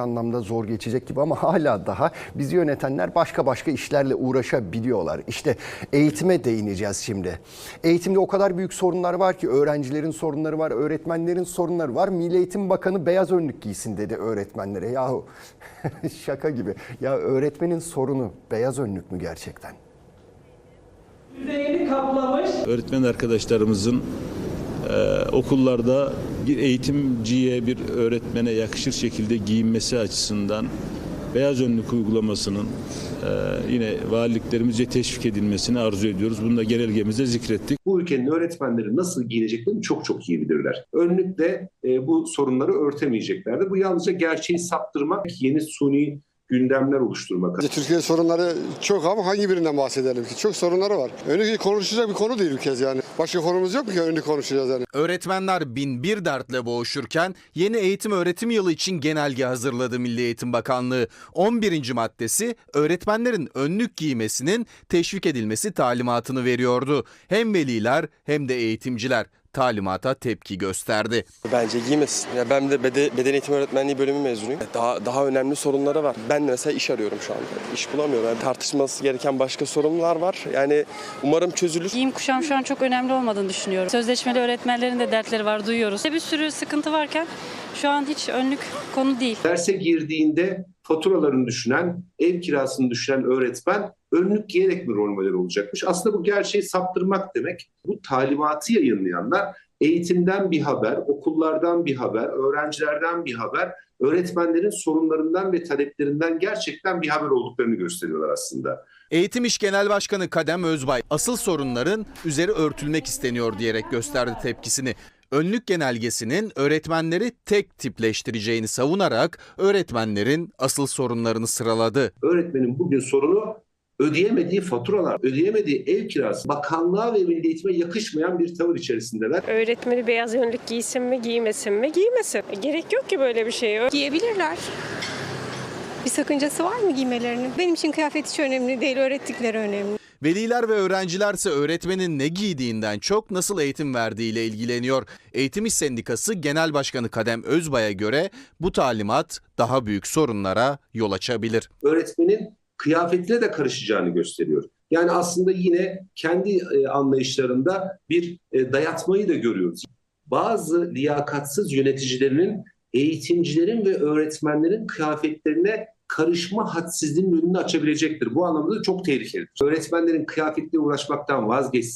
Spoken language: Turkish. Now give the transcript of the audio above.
anlamda zor geçecek gibi ama hala daha bizi yönetenler başka başka işlerle uğraşabiliyorlar. İşte eğitime değineceğiz şimdi. Eğitimde o kadar büyük sorunlar var ki öğrencilerin sorunları var, öğretmenlerin sorunları var. Milli Eğitim Bakanı beyaz önlük giysin dedi öğretmenlere. Yahu şaka gibi. Ya öğretmenin sorunu beyaz önlük mü gerçekten? Yüzeyini kaplamış. öğretmen arkadaşlarımızın e, okullarda bir eğitimciye, bir öğretmene yakışır şekilde giyinmesi açısından beyaz önlük uygulamasının e, yine valiliklerimizce teşvik edilmesini arzu ediyoruz. Bunu da genelgemizde zikrettik. bu ülkenin öğretmenleri nasıl giyineceklerini çok çok iyi bilirler. Önlükle e, bu sorunları örtemeyeceklerdir. Bu yalnızca gerçeği saptırmak, yeni suni gündemler oluşturmak. Türkiye sorunları çok ama hangi birinden bahsedelim ki? Çok sorunları var. Önlük konuşacak bir konu değil bir kez yani. Başka konumuz yok mu ki önlük konuşacağız yani? Öğretmenler bin bir dertle boğuşurken yeni eğitim öğretim yılı için genelge hazırladı Milli Eğitim Bakanlığı. 11. maddesi öğretmenlerin önlük giymesinin teşvik edilmesi talimatını veriyordu. Hem veliler hem de eğitimciler talimata tepki gösterdi. Bence giymesin. Ya ben de bede, beden eğitimi öğretmenliği bölümü mezunuyum. Daha daha önemli sorunları var. Ben de mesela iş arıyorum şu anda. İş bulamıyorum. Yani tartışması gereken başka sorunlar var. Yani umarım çözülür. Giyim kuşam şu an çok önemli olmadığını düşünüyorum. Sözleşmeli öğretmenlerin de dertleri var duyuyoruz. Bir sürü sıkıntı varken şu an hiç önlük konu değil. Derse girdiğinde faturalarını düşünen, ev kirasını düşünen öğretmen önlük giyerek mi rol model olacakmış? Aslında bu gerçeği saptırmak demek. Bu talimatı yayınlayanlar eğitimden bir haber, okullardan bir haber, öğrencilerden bir haber, öğretmenlerin sorunlarından ve taleplerinden gerçekten bir haber olduklarını gösteriyorlar aslında. Eğitim İş Genel Başkanı Kadem Özbay asıl sorunların üzeri örtülmek isteniyor diyerek gösterdi tepkisini. Önlük genelgesinin öğretmenleri tek tipleştireceğini savunarak öğretmenlerin asıl sorunlarını sıraladı. Öğretmenin bugün sorunu ödeyemediği faturalar, ödeyemediği ev kirası, bakanlığa ve milli eğitime yakışmayan bir tavır içerisindeler. Öğretmeni beyaz önlük giysin mi giymesin mi? Giymesin. E, Gerek yok ki böyle bir şeye. Giyebilirler. Bir sakıncası var mı giymelerinin? Benim için kıyafet hiç önemli değil, öğrettikleri önemli. Veliler ve öğrencilerse öğretmenin ne giydiğinden çok nasıl eğitim verdiğiyle ilgileniyor. Eğitim İş Sendikası Genel Başkanı Kadem Özbay'a göre bu talimat daha büyük sorunlara yol açabilir. öğretmenin kıyafetine de karışacağını gösteriyor. Yani aslında yine kendi e, anlayışlarında bir e, dayatmayı da görüyoruz. Bazı liyakatsız yöneticilerinin eğitimcilerin ve öğretmenlerin kıyafetlerine karışma hadsizliğinin önünü açabilecektir. Bu anlamda da çok tehlikelidir. Öğretmenlerin kıyafetle uğraşmaktan vazgeçsin.